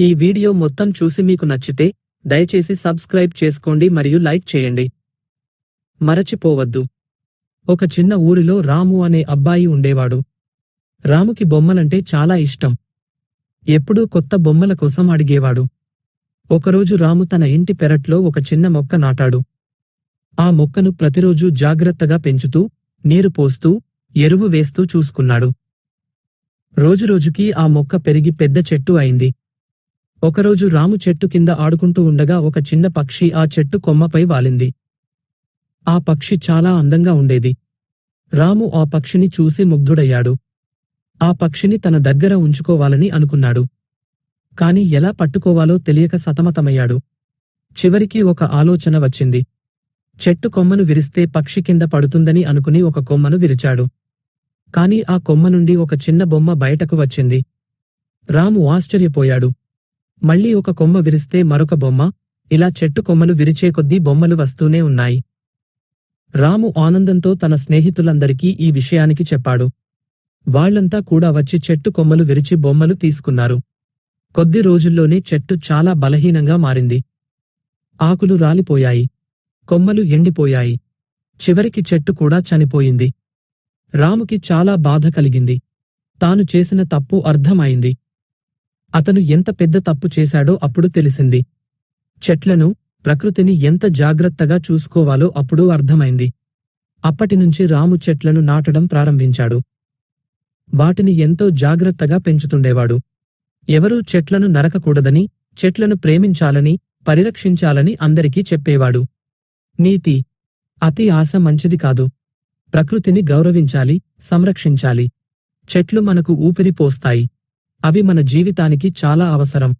ఈ వీడియో మొత్తం చూసి మీకు నచ్చితే దయచేసి సబ్స్క్రైబ్ చేసుకోండి మరియు లైక్ చేయండి. మరచిపోవద్దు. ఒక చిన్న ఊరిలో రాము అనే అబ్బాయి ఉండేవాడు. రాముకి బొమ్మలంటే చాలా ఇష్టం. ఎప్పుడూ కొత్త బొమ్మల కోసం అడిగేవాడు. ఒకరోజు రాము తన ఇంటి పెరట్లో ఒక చిన్న మొక్క నాటాడు. ఆ మొక్కను ప్రతిరోజూ జాగ్రత్తగా పెంచుతూ నీరు పోస్తూ ఎరువు వేస్తూ చూసుకున్నాడు. రోజురోజుకీ ఆ మొక్క పెరిగి పెద్ద చెట్టు అయింది. ఒకరోజు రాము చెట్టు కింద ఆడుకుంటూ ఉండగా ఒక చిన్న పక్షి ఆ చెట్టు కొమ్మపై వాలింది. ఆ పక్షి చాలా అందంగా ఉండేది. రాము ఆ పక్షిని చూసి ముగ్ధుడయ్యాడు. ఆ పక్షిని తన దగ్గర ఉంచుకోవాలని అనుకున్నాడు. కాని ఎలా పట్టుకోవాలో తెలియక సతమతమయ్యాడు. చివరికి ఒక ఆలోచన వచ్చింది. చెట్టు కొమ్మను విరిస్తే పక్షి కింద పడుతుందని అనుకుని ఒక కొమ్మను విరిచాడు. కాని ఆ కొమ్మ నుండి ఒక చిన్న బొమ్మ బయటకు వచ్చింది. రాము ఆశ్చర్యపోయాడు. మళ్ళీ ఒక కొమ్మ విరిస్తే మరొక బొమ్మ. ఇలా చెట్టు కొమ్మలు విరిచే కొద్దీ బొమ్మలు వస్తూనే ఉన్నాయి. రాము ఆనందంతో తన స్నేహితులందరికీ ఈ విషయానికి చెప్పాడు. వాళ్ళంతా కూడా వచ్చి చెట్టు కొమ్మలు విరిచి బొమ్మలు తీసుకున్నారు. కొద్ది రోజుల్లోనే చెట్టు చాలా బలహీనంగా మారింది. ఆకులు రాలిపోయాయి. కొమ్మలు ఎండిపోయాయి. చివరికి చెట్టు కూడా చనిపోయింది. రాముకి చాలా బాధ కలిగింది. తాను చేసిన తప్పు అర్థమైంది. అతను ఎంత పెద్ద తప్పు చేశాడో అప్పుడు తెలిసింది. చెట్లను ప్రకృతిని ఎంత జాగ్రత్తగా చూసుకోవాలో అప్పుడు అర్థమైంది. అప్పటినుంచి రాము చెట్లను నాటడం ప్రారంభించాడు. వాటిని ఎంతో జాగ్రత్తగా పెంచుతుండేవాడు. ఎవరూ చెట్లను నరకకూడదని చెట్లను ప్రేమించాలని పరిరక్షించాలని అందరికీ చెప్పేవాడు. నీతి అతి ఆశ మంచిది కాదు. ప్రకృతిని గౌరవించాలి సంరక్షించాలి. చెట్లు మనకు ఊపిరి పోస్తాయి. అవి మన జీవితానికి చాలా అవసరం.